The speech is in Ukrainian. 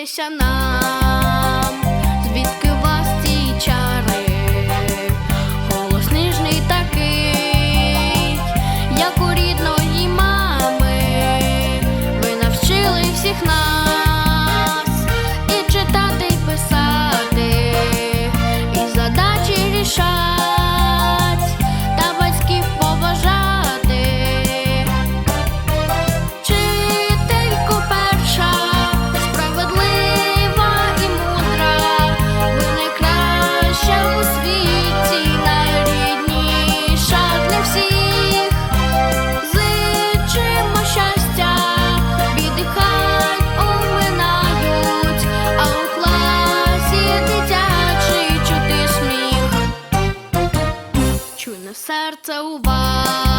Дізнайтеся нам, звідки вас ці чари, голос ніжний такий, як у рідної мами, ви навчили всіх нас. serce uwagi.